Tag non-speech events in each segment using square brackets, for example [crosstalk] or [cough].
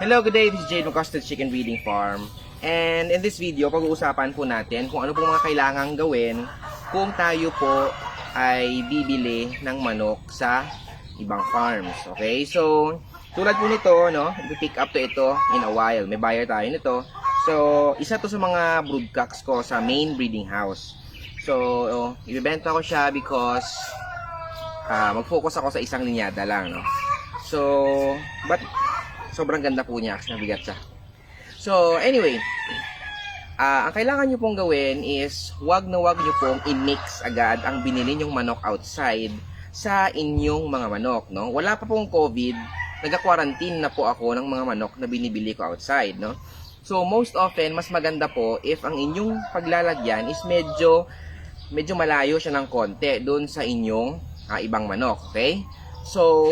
Hello, good day. This is Jade from Custard Chicken Breeding Farm. And in this video, pag-uusapan po natin kung ano po mga kailangang gawin kung tayo po ay bibili ng manok sa ibang farms. Okay? So, tulad po nito, no? I-pick up to ito in a while. May buyer tayo nito. So, isa to sa mga broodcocks ko sa main breeding house. So, oh, ibibenta ko siya because ah, mag-focus ako sa isang linyada lang, no? So, but sobrang ganda po niya kasi nabigat siya. So, anyway, ah ang kailangan nyo pong gawin is wag na wag nyo pong i-mix agad ang binili nyong manok outside sa inyong mga manok, no? Wala pa pong COVID, nagka-quarantine na po ako ng mga manok na binibili ko outside, no? So, most often, mas maganda po if ang inyong paglalagyan is medyo medyo malayo siya ng konti doon sa inyong ah, ibang manok, okay? So,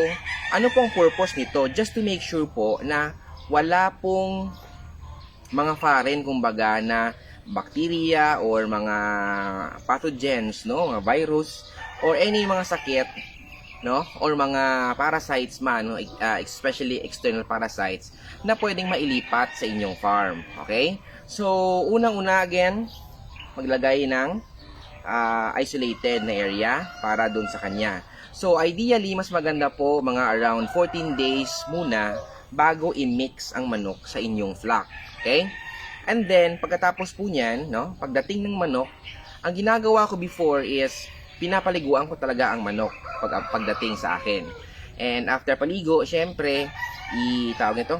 ano pong purpose nito? Just to make sure po na wala pong mga foreign kumbaga na bacteria or mga pathogens, no, mga virus or any mga sakit, no, or mga parasites man, no, uh, especially external parasites na pwedeng mailipat sa inyong farm, okay? So, unang-una again, maglagay ng ah, isolated na area para doon sa kanya. So, ideally, mas maganda po mga around 14 days muna bago i-mix ang manok sa inyong flock. Okay? And then, pagkatapos po niyan, no, pagdating ng manok, ang ginagawa ko before is pinapaliguan ko talaga ang manok pag pagdating sa akin. And after paligo, syempre, i-tawag nito,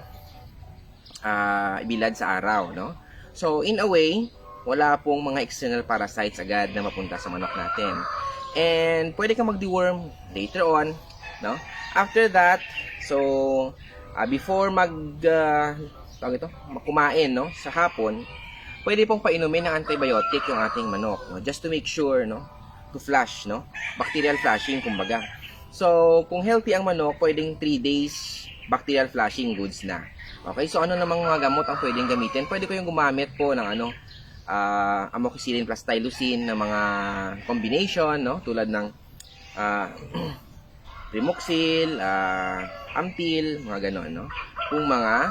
ah ibilad sa araw, no? So, in a way, wala pong mga external parasites agad na mapunta sa manok natin. And pwede kang mag-deworm later on, no? After that, so ah, before mag uh, tawag ito, kumain, no, sa hapon, pwede pong painumin ng antibiotic yung ating manok, no? Just to make sure, no, to flush, no? Bacterial flushing kumbaga. So, kung healthy ang manok, pwedeng 3 days bacterial flushing goods na. Okay, so ano namang mga gamot ang pwedeng gamitin? Pwede ko yung gumamit po ng ano, ah amoxicillin plus tylosin na mga combination, no? Tulad ng ah [clears throat] Rimoxil, ah Ampil, mga ganon, no? Kung mga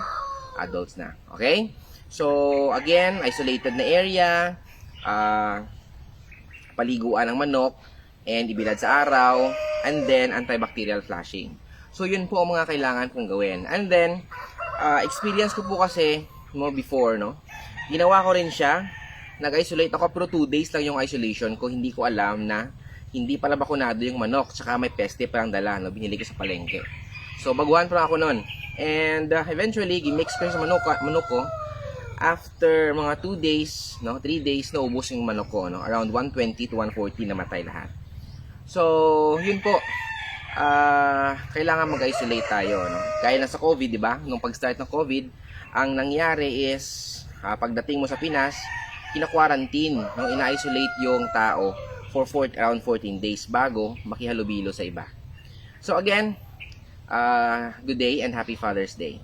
adults na. Okay? So, again, isolated na area, ah paliguan ng manok, and ibilad sa araw, and then antibacterial flushing. So, yun po ang mga kailangan kong gawin. And then, ah, experience ko po kasi mo before, no? Ginawa ko rin siya. Nag-isolate ako pero 2 days lang yung isolation ko. Hindi ko alam na hindi pala bakunado yung manok. Tsaka may peste pa ang dala. No? Binili ko sa palengke. So, baguhan pa ako nun. And uh, eventually, gimix ko sa manok, manok ko. After mga 2 days, no, 3 days, naubos yung manok ko. No? Around 120 to 140 namatay lahat. So, yun po. Ah, kailangan mag-isolate tayo, no? Kaya na sa COVID, 'di ba? Nung pag-start ng COVID, ang nangyari is ah, pagdating mo sa Pinas, kina-quarantine, no? ina-isolate yung tao for 4, around 14 days bago makihalubilo sa iba. So again, ah, good day and happy Father's Day.